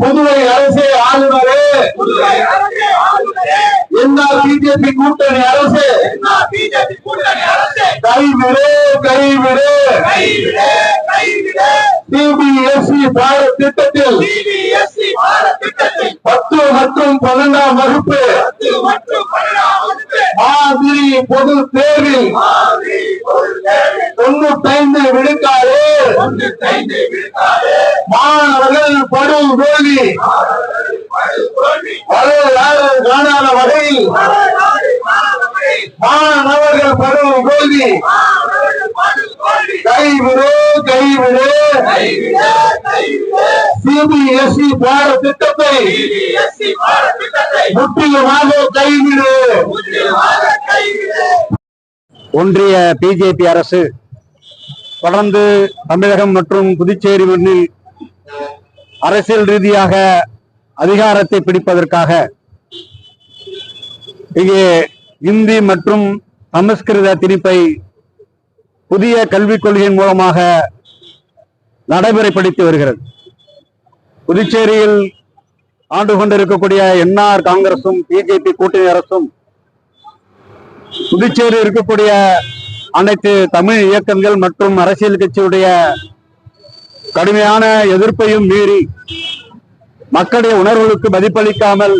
புதுவை அரசே ஆளுநரே. என்ன பிஜேபி கூட்டணி அரசு. கைவிடு கைவிடு. சிபிஎஸ்இ பாரத் திட்டத்தில் பத்து மற்றும் பன்னெண்டாம் வகுப்பு மாதிரி பொது தேர்வில் மாதிரி ஒரு தேர்வு தொண்ணூத்தைந்து விழுக்காடு தொண்ணூத்தைந்து விழுக்காடு மாணவர்கள் படும் தோல்வி வரலாறு காணாத வகையில் மாணவர்கள் மாணவர்கள் படும் தோல்வி கைவிடு. கைவிடு சிபிஎஸ்இ பாட திட்டத்தை முற்றிலுமாக கைவிடு. ஒன்றிய பிஜேபி அரசு தொடர்ந்து தமிழகம் மற்றும் புதுச்சேரி மண்ணில் அரசியல் ரீதியாக அதிகாரத்தை பிடிப்பதற்காக இங்கே இந்தி மற்றும் சமஸ்கிருத திணிப்பை புதிய கல்விக் கொள்கையின் மூலமாக நடைமுறைப்படுத்தி வருகிறது. புதுச்சேரியில் ஆண்டு கொண்டிருக்கக்கூடிய என்ஆர் காங்கிரசும் பிஜேபி கூட்டணி அரசும் புதுச்சேரி இருக்கக்கூடிய அனைத்து தமிழ் இயக்கங்கள் மற்றும் அரசியல் கட்சியுடைய கடுமையான எதிர்ப்பையும் மீறி மக்களுடைய உணர்வுகளுக்கு மதிப்பளிக்காமல்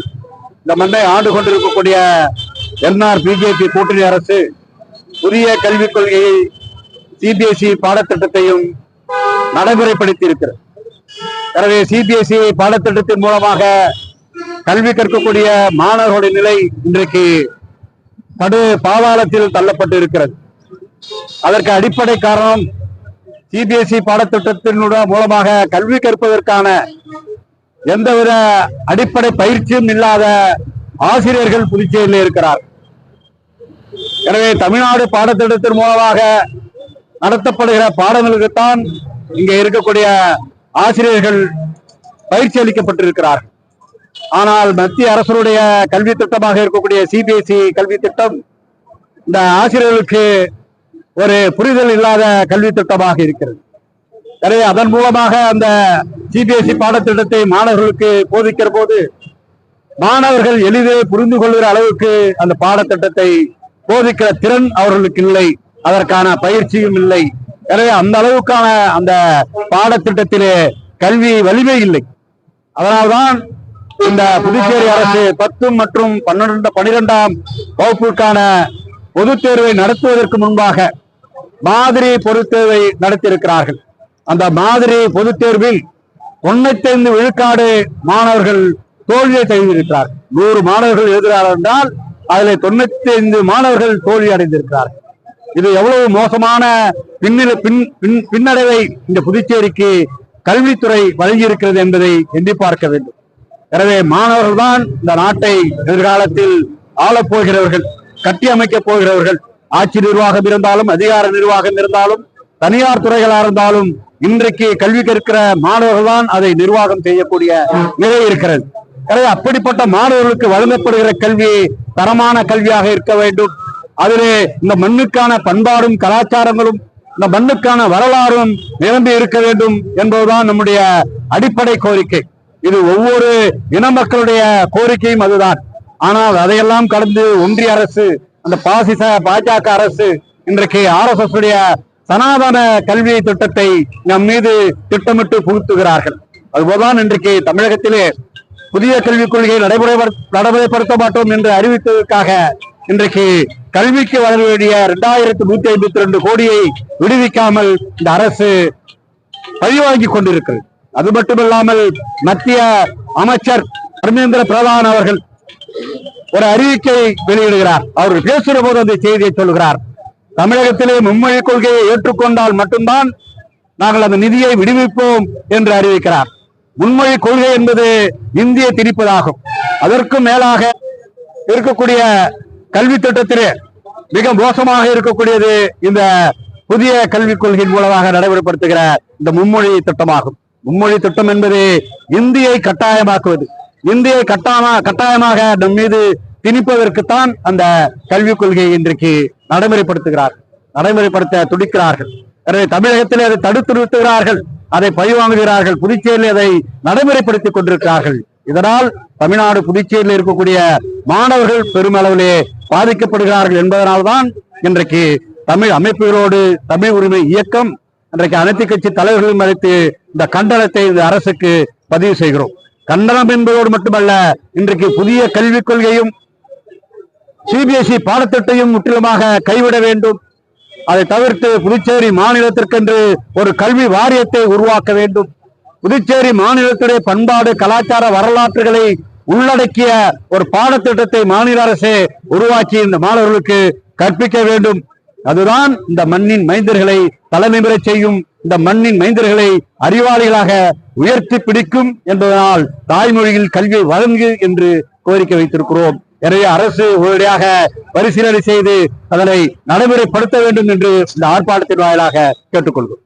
இந்த மண்ணை ஆண்டு கொண்டிருக்கக்கூடிய என்ஆர் பிஜேபி கூட்டணி அரசு புதிய கல்விக் கொள்கையை சிபிஎஸ்இ பாடத்திட்டத்தையும் நடைமுறைப்படுத்தி இருக்கிறது எனவே சிபிஎஸ்இ பாடத்திட்டத்தின் மூலமாக கல்வி கற்கக்கூடிய மாணவர்களுடைய நிலை இன்றைக்கு கடு பாதாளத்தில் தள்ளப்பட்டு இருக்கிறது அதற்கு அடிப்படை காரணம் சிபிஎஸ்இ பாடத்திட்டத்தின் மூலமாக கல்வி கற்பதற்கான எந்தவித அடிப்படை பயிற்சியும் இல்லாத ஆசிரியர்கள் புதுச்சேரியில் இருக்கிறார். எனவே தமிழ்நாடு பாடத்திட்டத்தின் மூலமாக நடத்தப்படுகிற பாடங்களுக்குத்தான் இங்கே இருக்கக்கூடிய ஆசிரியர்கள் பயிற்சி அளிக்கப்பட்டிருக்கிறார் ஆனால் மத்திய அரசுடைய கல்வி திட்டமாக இருக்கக்கூடிய சிபிஎஸ்இ கல்வி திட்டம் இந்த ஆசிரியர்களுக்கு ஒரு புரிதல் இல்லாத கல்வி திட்டமாக இருக்கிறது. எனவே அதன் மூலமாக அந்த சிபிஎஸ்இ பாடத்திட்டத்தை மாணவர்களுக்கு போதிக்கிற போது மாணவர்கள் எளிதே புரிந்து கொள்கிற அளவுக்கு அந்த பாடத்திட்டத்தை போதிக்கிற திறன் அவர்களுக்கு இல்லை. அதற்கான பயிற்சியும் இல்லை. எனவே அந்த அளவுக்கான அந்த பாடத்திட்டத்திலே கல்வி வலிமை இல்லை. அதனால்தான் இந்த புதுச்சேரி அரசு பத்து மற்றும் பன்னிரண்டு பனிரெண்டாம் வகுப்புக்கான பொதுத் தேர்வை நடத்துவதற்கு முன்பாக மாதிரி பொதுத் தேர்வை நடத்தியிருக்கிறார்கள். அந்த மாதிரி பொதுத் தேர்வில் தொண்ணூத்தைந்து விழுக்காடு மாணவர்கள் தோல்வியை தழுவியிருக்கிறார்கள் நூறு மாணவர்கள் எழுதுகிறார்கள் என்றால் அதில் தொண்ணூத்தி ஐந்து மாணவர்கள் தோல்வி அடைந்திருக்கிறார்கள். இது எவ்வளவு மோசமான பின்னில பின் பின் பின்னடைவை இந்த புதுச்சேரிக்கு கல்வித்துறை வழங்கியிருக்கிறது என்பதை எண்ணி பார்க்க வேண்டும். எனவே மாணவர்கள் தான் இந்த நாட்டை எதிர்காலத்தில் ஆளப்போகிறவர்கள் கட்டியமைக்கப் கட்டி அமைக்கப் போகிறவர்கள். ஆட்சி நிர்வாகம் இருந்தாலும் அதிகார நிர்வாகம் இருந்தாலும் தனியார் துறைகளா இருந்தாலும் இன்றைக்கு கல்வி கற்கிற மாணவர்கள் தான் அதை நிர்வாகம் செய்யக்கூடிய நிலை இருக்கிறது. எனவே அப்படிப்பட்ட மாணவர்களுக்கு வழங்கப்படுகிற கல்வி தரமான கல்வியாக இருக்க வேண்டும். அதிலே இந்த மண்ணுக்கான பண்பாடும் கலாச்சாரங்களும் இந்த மண்ணுக்கான வரலாறும் நிரம்பி இருக்க வேண்டும் என்பதுதான் நம்முடைய அடிப்படை கோரிக்கை. இது ஒவ்வொரு இன மக்களுடைய கோரிக்கையும் அதுதான். ஆனால் அதையெல்லாம் கடந்து ஒன்றிய அரசு அந்த பாசிச பாஜக அரசு இன்றைக்கு ஆர் எஸ் உடைய சனாதன கல்வி திட்டத்தை நம் மீது திட்டமிட்டு புகுத்துகிறார்கள். அதுபோல்தான் இன்றைக்கு தமிழகத்திலே புதிய கல்விக் கொள்கையை நடைமுறை நடைமுறைப்படுத்த மாட்டோம் என்று அறிவித்ததற்காக இன்றைக்கு கல்விக்கு வழங்க வேண்டிய இரண்டாயிரத்தி நூத்தி ஐம்பத்தி ரெண்டு கோடியை விடுவிக்காமல் இந்த அரசு பழிவாங்கி கொண்டிருக்கிறது. அது மட்டுமில்லாமல் மத்திய அமைச்சர் தர்மேந்திர பிரதான் அவர்கள் ஒரு அறிவிக்கை வெளியிடுகிறார். அவர் பேசுகிற போது அந்த செய்தியை சொல்கிறார் தமிழகத்திலே மும்மொழி கொள்கையை ஏற்றுக்கொண்டால் மட்டும்தான் நாங்கள் அந்த நிதியை விடுவிப்போம் என்று அறிவிக்கிறார். முன்மொழி கொள்கை என்பது இந்திய திணிப்பதாகும். அதற்கும் மேலாக இருக்கக்கூடிய கல்வி திட்டத்திலே மிக மோசமாக இருக்கக்கூடியது இந்த புதிய கல்விக் கொள்கையின் மூலமாக நடைமுறைப்படுத்துகிற இந்த மும்மொழி திட்டமாகும். மும்மொழி திட்டம் என்பது இந்தியை கட்டாயமாக்குவது. இந்தியை கட்டாயமா கட்டாயமாக நம் மீது திணிப்பதற்குத்தான் அந்த கல்விக் கொள்கையை இன்றைக்கு நடைமுறைப்படுத்துகிறார் நடைமுறைப்படுத்த துடிக்கிறார்கள். எனவே தமிழகத்தில் அதை தடுத்து நிறுத்துகிறார்கள் அதை பழிவாங்குகிறார்கள் புதுச்சேரியில் அதை நடைமுறைப்படுத்திக் கொண்டிருக்கிறார்கள். இதனால் தமிழ்நாடு புதுச்சேரியில் இருக்கக்கூடிய மாணவர்கள் பெருமளவிலே பாதிக்கப்படுகிறார்கள் என்பதனால்தான் இன்றைக்கு தமிழ் அமைப்புகளோடு தமிழ் உரிமை இயக்கம் இன்றைக்கு அனைத்து கட்சி தலைவர்களும் அழைத்து இந்த கண்டனத்தை இந்த அரசுக்கு பதிவு செய்கிறோம். கண்டனம் என்பதோடு மட்டுமல்ல இன்றைக்கு புதிய கல்விக் கொள்கையும் சிபிஎஸ்இ பாடத்திட்டையும் முற்றிலுமாக கைவிட வேண்டும். அதை தவிர்த்து புதுச்சேரி மாநிலத்திற்கென்று ஒரு கல்வி வாரியத்தை உருவாக்க வேண்டும். புதுச்சேரி மாநிலத்துடைய பண்பாடு கலாச்சார வரலாற்றுகளை உள்ளடக்கிய ஒரு பாடத்திட்டத்தை மாநில அரசே உருவாக்கி இந்த மாணவர்களுக்கு கற்பிக்க வேண்டும். அதுதான் இந்த மண்ணின் மைந்தர்களை தலைமை பெற செய்யும் இந்த மண்ணின் மைந்தர்களை அறிவாளிகளாக உயர்த்தி பிடிக்கும் என்பதனால் தாய்மொழியில் கல்வி வழங்கு என்று கோரிக்கை வைத்திருக்கிறோம். எனவே அரசு உடனடியாக பரிசீலனை செய்து அதனை நடைமுறைப்படுத்த வேண்டும் என்று இந்த ஆர்ப்பாட்டத்தின் வாயிலாக கேட்டுக்கொள்கிறோம்.